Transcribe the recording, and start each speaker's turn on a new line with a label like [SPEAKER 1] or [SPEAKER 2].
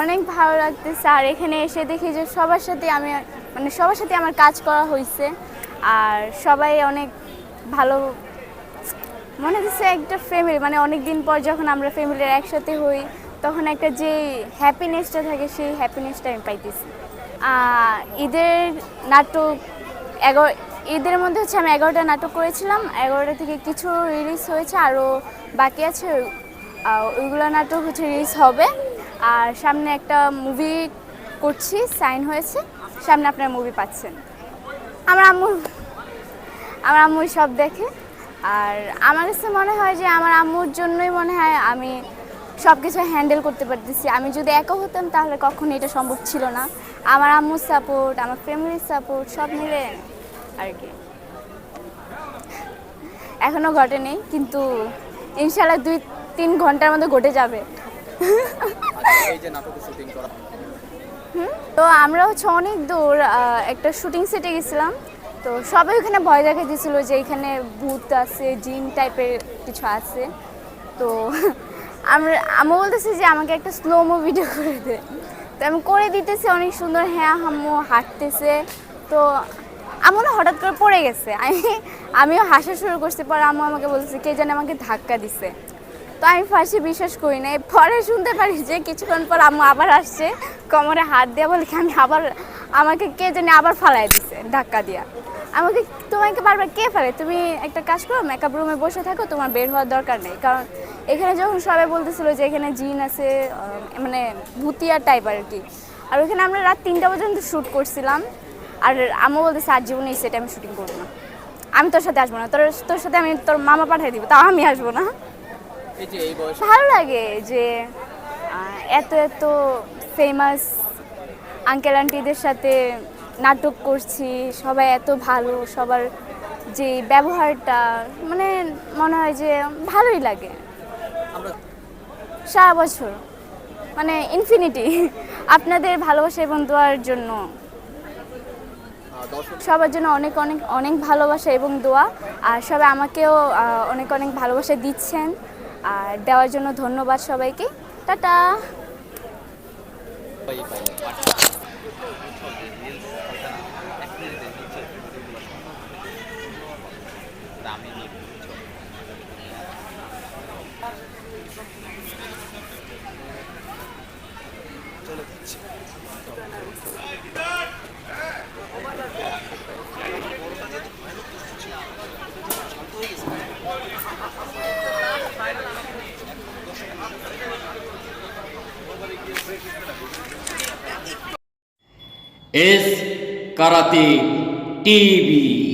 [SPEAKER 1] অনেক ভালো লাগতেছে। আর এখানে এসে দেখি যে সবার সাথে আমি মানে সবার সাথে আমার কাজ করা হয়েছে আর সবাই অনেক ভালো, মনে হচ্ছে একটা ফ্যামিলি মানে অনেক দিন পর যখন আমরা ফ্যামিলির একসাথে হই, তখন একটা যে হ্যাপিনেসটা থাকে, সেই হ্যাপিনেসটা আমি পাইতেছি। ঈদের নাটক এগারো, ঈদের মধ্যে হচ্ছে আমি এগারোটা নাটক করেছিলাম। এগারোটা থেকে কিছু রিলিজ হয়েছে আরও বাকি আছে। ওইগুলো নাটক হচ্ছে রিলিজ হবে। আর সামনে একটা মুভি করছি সাইন হয়েছে। সামনে আপনার মুভি পাচ্ছেন। আমার আম্মু আমার আম্মু সব দেখে। আর আমার কাছে মনে হয় যে আমার আম্মুর জন্যই মনে হয় আমি সব কিছু হ্যান্ডেল করতে পারতেছি। আমি যদি একা হতাম তাহলে কখনো এটা সম্ভব ছিল না। আমার আম্মুর সাপোর্ট আমার ফ্যামিলির সাপোর্ট সব মিলে আর কি। এখনও ঘটেনি, কিন্তু ইনশাল্লাহ দুই তিন ঘণ্টার মধ্যে ঘটে যাবে।
[SPEAKER 2] এই যে নাটক শুটিং করা
[SPEAKER 1] তো আমরা হচ্ছে অনেক দূর একটা শুটিং সেটে গেছিলাম। তো সবাই ওখানে ভয় দেখা দিয়েছিল যে এখানে ভূত আছে, জিন টাইপের কিছু আছে। তো আমরা আমি বলতেছি যে আমাকে একটা স্লো ভিডিও করে দে। তো আমি করে দিতেছি, অনেক সুন্দর হ্যাঁ হাম্মু হাঁটতেছে। তো আমার হঠাৎ করে পড়ে গেছে। আমি, আমিও হাসা শুরু করছি, পরে আম্মু আমাকে বলছে কে জানে আমাকে ধাক্কা দিছে? তো আমি ফার্স্টে বিশ্বাস করি না পরে শুনতে পারি যে কিছুক্ষণ পর আম্মু আবার আসছে, কোমরে হাত দিয়ে বলে কি আমি আবার আমাকে কে জানি আবার ফালাই দিছে, ধাক্কা দিয়া। আমাকে তোমাকে বারবার কে ফেলে? তুমি একটা কাজ করো মেকআপ রুমে বসে থাকো, তোমার বের হওয়ার দরকার নেই। কারণ এখানে যখন সবাই বলতেছিল যে এখানে জিন আছে মানে ভুতিয়া টাইপ আর কি, আর ওখানে আমরা রাত তিনটা পর্যন্ত শ্যুট করছিলাম। আর আম্মু বলতেছে আজ জীবনে সেটে আমি শুটিং করব না। আমি তোর সাথে আসব না। তোর তোর সাথে আমি, তোর মামা পাঠিয়ে দিব, তাও আমি আসব না। ভালো লাগে যে এত এত ফেমাস আঙ্কেল আন্টিদের সাথে নাটক করছি সবাই এত ভালো সবার যে ব্যবহারটা মানে মনে হয় যে ভালোই লাগে। সারা বছর মানে ইনফিনিটি আপনাদের ভালোবাসা এবং দোয়ার জন্য। সবার জন্য অনেক অনেক অনেক ভালোবাসা এবং দোয়া আর সবাই আমাকেও অনেক অনেক ভালোবাসা দিচ্ছেন। আর দেওয়ার জন্য ধন্যবাদ সবাইকে। টাটা।
[SPEAKER 2] পাই পাই
[SPEAKER 3] এস কারাতে টিভি।